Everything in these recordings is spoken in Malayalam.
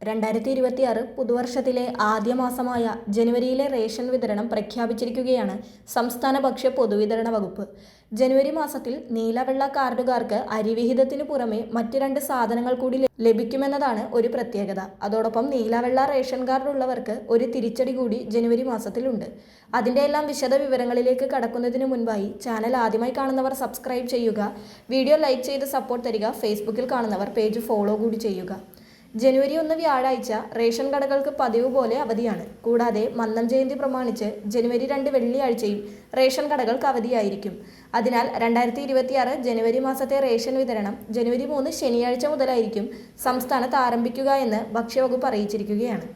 രണ്ടായിരത്തി ഇരുപത്തിയാറ് പുതുവർഷത്തിലെ ആദ്യ മാസമായ ജനുവരിയിലെ റേഷൻ വിതരണം പ്രഖ്യാപിച്ചിരിക്കുകയാണ് സംസ്ഥാന ഭക്ഷ്യ പൊതുവിതരണ വകുപ്പ്. ജനുവരി മാസത്തിൽ നീലവെള്ള കാർഡുകാർക്ക് അരിവിഹിതത്തിന് പുറമെ മറ്റ് രണ്ട് സാധനങ്ങൾ കൂടി ലഭിക്കുമെന്നതാണ് ഒരു പ്രത്യേകത. അതോടൊപ്പം നീലവെള്ള റേഷൻ കാർഡുള്ളവർക്ക് ഒരു തിരിച്ചടി കൂടി ജനുവരി മാസത്തിലുണ്ട്. അതിന്റെ എല്ലാം വിശദ വിവരങ്ങളിലേക്ക് കടക്കുന്നതിന് മുൻപായി ചാനൽ ആദ്യമായി കാണുന്നവർ സബ്സ്ക്രൈബ് ചെയ്യുക. വീഡിയോ ലൈക്ക് ചെയ്ത് സപ്പോർട്ട് തരിക. ഫേസ്ബുക്കിൽ കാണുന്നവർ പേജ് ഫോളോ കൂടി ചെയ്യുക. ജനുവരി ഒന്ന് വ്യാഴാഴ്ച റേഷൻ കടകൾക്ക് പതിവ് പോലെ അവധിയാണ്. കൂടാതെ മന്നം ജയന്തി പ്രമാണിച്ച് ജനുവരി രണ്ട് വെള്ളിയാഴ്ചയും റേഷൻ കടകൾക്ക് അവധിയായിരിക്കും. അതിനാൽ രണ്ടായിരത്തി ഇരുപത്തിയാറ് ജനുവരി മാസത്തെ റേഷൻ വിതരണം ജനുവരി മൂന്ന് ശനിയാഴ്ച മുതലായിരിക്കും സംസ്ഥാനത്ത് ആരംഭിക്കുക എന്ന് ഭക്ഷ്യവകുപ്പ് അറിയിച്ചിരിക്കുകയാണ്.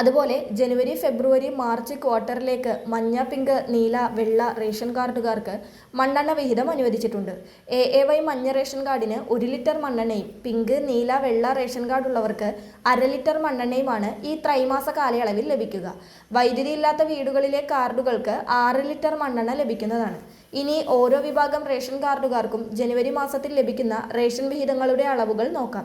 അതുപോലെ ജനുവരി ഫെബ്രുവരി മാർച്ച് ക്വാർട്ടറിലേക്ക് മഞ്ഞ പിങ്ക് നീല വെള്ള റേഷൻ കാർഡുകാർക്ക് മണ്ണെണ്ണ വിഹിതം അനുവദിച്ചിട്ടുണ്ട്. എ എ വൈ മഞ്ഞ റേഷൻ കാർഡിന് ഒരു ലിറ്റർ മണ്ണെണ്ണയും പിങ്ക് നീല വെള്ള റേഷൻ കാർഡ് ഉള്ളവർക്ക് അര ലിറ്റർ മണ്ണെണ്ണയുമാണ് ഈ ത്രൈമാസ കാലയളവിൽ ലഭിക്കുക. വൈദ്യുതി ഇല്ലാത്ത വീടുകളിലെ കാർഡുകൾക്ക് ആറ് ലിറ്റർ മണ്ണെണ്ണ ലഭിക്കുന്നതാണ്. ഇനി ഓരോ വിഭാഗം റേഷൻ കാർഡുകാർക്കും ജനുവരി മാസത്തിൽ ലഭിക്കുന്ന റേഷൻ വിഹിതങ്ങളുടെ അളവുകൾ നോക്കാം.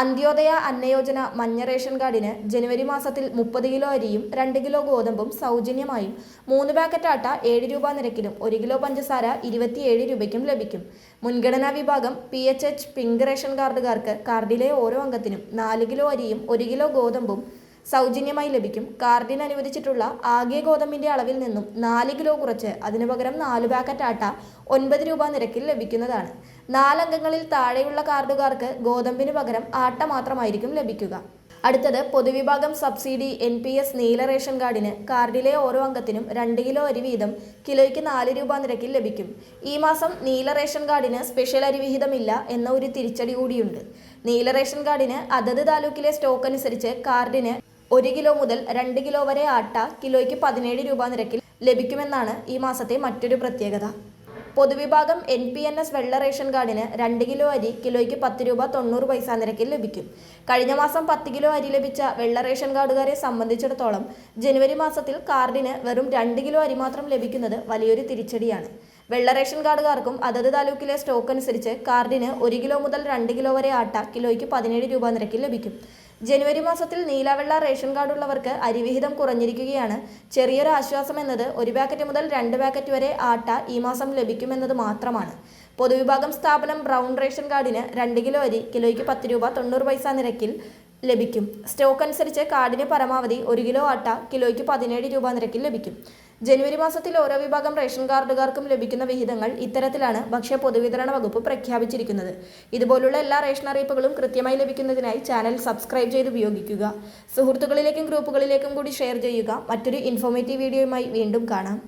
അന്ത്യോദയ അന്നയോജന മഞ്ഞ റേഷൻ കാർഡിന് ജനുവരി മാസത്തിൽ മുപ്പത് കിലോ അരിയും രണ്ട് കിലോ ഗോതമ്പും സൗജന്യമായും മൂന്ന് പാക്കറ്റ് ആട്ട ഏഴ് രൂപ നിരക്കിലും ഒരു കിലോ പഞ്ചസാര ഇരുപത്തിയേഴ് രൂപയ്ക്കും ലഭിക്കും. മുൻഗണനാ വിഭാഗം P H H pink ration കാർഡുകാർക്ക് കാർഡിലെ ഓരോ അംഗത്തിനും നാല് കിലോ അരിയും ഒരു കിലോ ഗോതമ്പും സൗജന്യമായി ലഭിക്കും. കാർഡിന് അനുവദിച്ചിട്ടുള്ള ആകെ ഗോതമ്പിന്റെ അളവിൽ നിന്നും നാല് കിലോ കുറച്ച് അതിനു പകരം നാല് പാക്കറ്റ് ആട്ട ഒൻപത് രൂപ നിരക്കിൽ ലഭിക്കുന്നതാണ്. നാലംഗങ്ങളിൽ താഴെയുള്ള കാർഡുകാർക്ക് ഗോതമ്പിന് പകരം ആട്ട മാത്രമായിരിക്കും ലഭിക്കുക. അടുത്തത് പൊതുവിഭാഗം സബ്സിഡി എൻ പി എസ് നീല റേഷൻ കാർഡിന് കാർഡിലെ ഓരോ അംഗത്തിനും രണ്ട് കിലോ അരി വീതം കിലോയ്ക്ക് നാല് രൂപ നിരക്കിൽ ലഭിക്കും. ഈ മാസം നീല റേഷൻ കാർഡിന് സ്പെഷ്യൽ അരി വിഹിതമില്ല എന്ന ഒരു തിരിച്ചടി കൂടിയുണ്ട്. നീല റേഷൻ കാർഡിന് അതത് താലൂക്കിലെ സ്റ്റോക്ക് അനുസരിച്ച് കാർഡിന് ഒരു കിലോ മുതൽ രണ്ട് കിലോ വരെ ആട്ട കിലോയ്ക്ക് പതിനേഴ് രൂപ നിരക്കിൽ ലഭിക്കുമെന്നാണ് ഈ മാസത്തെ മറ്റൊരു പ്രത്യേകത. പൊതുവിഭാഗം എൻ പി എൻ എസ് വെള്ള റേഷൻ കാർഡിന് രണ്ട് കിലോ അരി കിലോയ്ക്ക് പത്ത് രൂപ തൊണ്ണൂറ് പൈസ നിരക്കിൽ ലഭിക്കും. കഴിഞ്ഞ മാസം പത്ത് കിലോ അരി ലഭിച്ച വെള്ള റേഷൻ കാർഡുകാരെ സംബന്ധിച്ചിടത്തോളം ജനുവരി മാസത്തിൽ കാർഡിന് വെറും രണ്ട് കിലോ അരി മാത്രം ലഭിക്കുന്നത് വലിയൊരു തിരിച്ചടിയാണ്. വെള്ള റേഷൻ കാർഡുകാർക്കും അതത് താലൂക്കിലെ സ്റ്റോക്ക് അനുസരിച്ച് കാർഡിന് ഒരു കിലോ മുതൽ രണ്ട് കിലോ വരെ ആട്ട കിലോയ്ക്ക് പതിനേഴ് രൂപ നിരക്കിൽ ലഭിക്കും. ജനുവരി മാസത്തിൽ നീലവെള്ള റേഷൻ കാർഡ് കാർഡുള്ളവർക്ക് അരിവിഹിതം കുറഞ്ഞിരിക്കുകയാണ്. ചെറിയൊരു ആശ്വാസം എന്നത് ഒരു പാക്കറ്റ് മുതൽ രണ്ട് പാക്കറ്റ് വരെ ആട്ട ഈ മാസം ലഭിക്കുമെന്നത് മാത്രമാണ്. പൊതുവിഭാഗം സ്ഥാപനം ബ്രൗൺ റേഷൻ കാർഡിന് രണ്ട് കിലോ അരി കിലോയ്ക്ക് പത്ത് രൂപ തൊണ്ണൂറ് പൈസ നിരക്കിൽ ലഭിക്കും. സ്റ്റോക്ക് അനുസരിച്ച് കാർഡിന് പരമാവധി ഒരു കിലോ ആട്ട കിലോയ്ക്ക് പതിനേഴ് രൂപ നിരക്കിൽ ലഭിക്കും. ജനുവരി മാസത്തിൽ ഓരോ വിഭാഗം റേഷൻ കാർഡുകാർക്കും ലഭിക്കുന്ന വിഹിതങ്ങൾ ഇത്തരത്തിലാണ് ഭക്ഷ്യ പൊതുവിതരണ വകുപ്പ് പ്രഖ്യാപിച്ചിരിക്കുന്നത്. ഇതുപോലുള്ള എല്ലാ റേഷൻ അറിയിപ്പുകളും കൃത്യമായി ലഭിക്കുന്നതിനായി ചാനൽ സബ്സ്ക്രൈബ് ചെയ്ത് ഉപയോഗിക്കുക. സുഹൃത്തുക്കളിലേക്കും ഗ്രൂപ്പുകളിലേക്കും കൂടി ഷെയർ ചെയ്യുക. മറ്റൊരു ഇൻഫോർമേറ്റീവ് വീഡിയോയുമായി വീണ്ടും കാണാം.